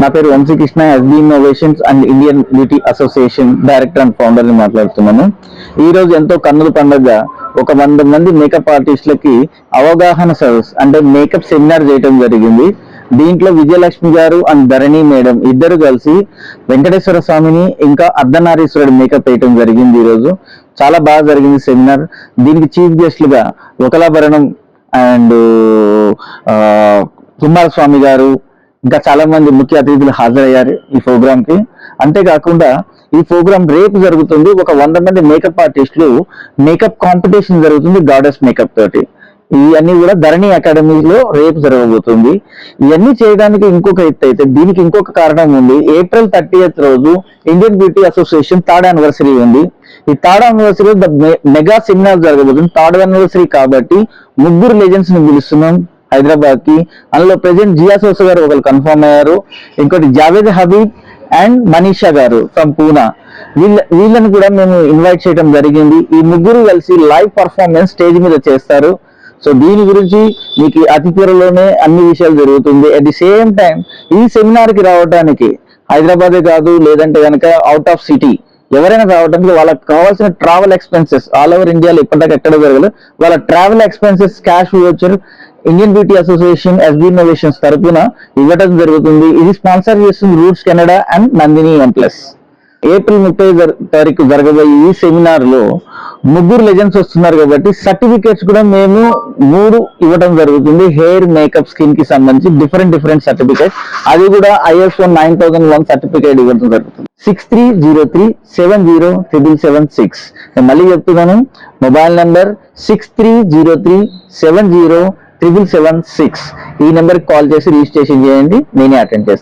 నా పేరు Vamsi Krishna S B innovations and Indian beauty association director and ఫౌండర్ని మాట్లాడుతున్నాను. ఈ రోజు ఎంతో కన్నుల పండుగ. ఒక వంద మంది మేకప్ ఆర్టిస్టులకి అవగాహన సర్వీస్ అంటే మేకప్ సెమినార్ చేయడం జరిగింది. దీంట్లో విజయలక్ష్మి గారు అండ్ ధరణి మేడం ఇద్దరు కలిసి వెంకటేశ్వర స్వామిని ఇంకా అర్ధనారీశ్వరుడు మేకప్ వేయటం జరిగింది ఈరోజు చాలా బాగా జరిగింది సెమినార్ దీనికి చీఫ్ గెస్ట్లుగా ఒకలాభరణం అండ్ కుమారస్వామి గారు ఇంకా చాలా మంది ముఖ్య అతిథులు హాజరయ్యారు ఈ ప్రోగ్రామ్కి. అంతేకాకుండా ఈ ప్రోగ్రామ్ రేపు జరుగుతుంది ఒక వంద మంది మేకప్ ఆర్టిస్టులు మేకప్ కాంపిటీషన్ జరుగుతుంది గాడెస్ మేకప్ తోటి. ఇవన్నీ కూడా ధరణి అకాడమీలో రేపు జరగబోతుంది. ఇవన్నీ చేయడానికి ఇంకొక ఎత్తు అయితే దీనికి ఇంకొక కారణం ఉంది. ఏప్రిల్ థర్టీ రోజు Indian beauty association third anniversary ఉంది. ఈ థర్డ్ యానివర్సరీ మెగా సెమినార్ జరగబోతుంది. థర్డ్ యానివర్సరీ కాబట్టి ముగ్గురు లెజెండ్స్ని పిలుస్తున్నాం. హైదరాబాద్కి అందులో ప్రెసెంట్ జియా సోస గారు ఒకరు కన్ఫర్మ్ అయ్యారు. ఇంకోటి జావేద్ హబీబ్ అండ్ మనీషా గారు ఫ్రమ్ పూనా. వీళ్ళ వీళ్ళని కూడా మేము ఇన్వైట్ చేయడం జరిగింది. ఈ ముగ్గురు కలిసి లైవ్ పర్ఫార్మెన్స్ స్టేజ్ మీద చేస్తారు. సో దీని గురించి మీకు అతి త్వరలోనే అన్ని విషయాలు జరుగుతుంది. అట్ ది సేమ్ టైం ఈ సెమినార్కి రావడానికి హైదరాబాదే కాదు లేదంటే కనుక అవుట్ ఆఫ్ సిటీ ఎవరైనా రావడానికి వాళ్ళకి కావాల్సిన ట్రావెల్ ఎక్స్పెన్సెస్ ఆల్ ఓవర్ ఇండియాలో ఇప్పటిదాకా ఎక్కడ జరగదు వాళ్ళ ట్రావెల్ ఎక్స్పెన్సెస్ క్యాష్ వచ్చారు Indian beauty association S B innovations తరఫున ఇవ్వడం జరుగుతుంది. ఇది స్పాన్సర్ చేస్తుంది Roots Canada and Nandini M plus plus April ముప్పై తారీఖు జరగబోయే ఈ సెమినార్లో ముగ్గురు లెజెండ్స్ వస్తున్నారు కాబట్టి సర్టిఫికేట్స్ కూడా మేము మూడు ఇవ్వడం జరుగుతుంది. హెయిర్ మేకప్ స్కిన్కి సంబంధించి డిఫరెంట్ డిఫరెంట్ సర్టిఫికేట్ అది కూడా I S O nine thousand one certificate ఇవ్వడం జరుగుతుంది. Six three zero three seven zero triple seven six మళ్ళీ చెప్తున్నాను. Mobile number six three zero three seven zero triple seven six ఈ నెంబర్కి కాల్ చేసి registration చేయండి. నేనే అటెండ్ చేస్తాను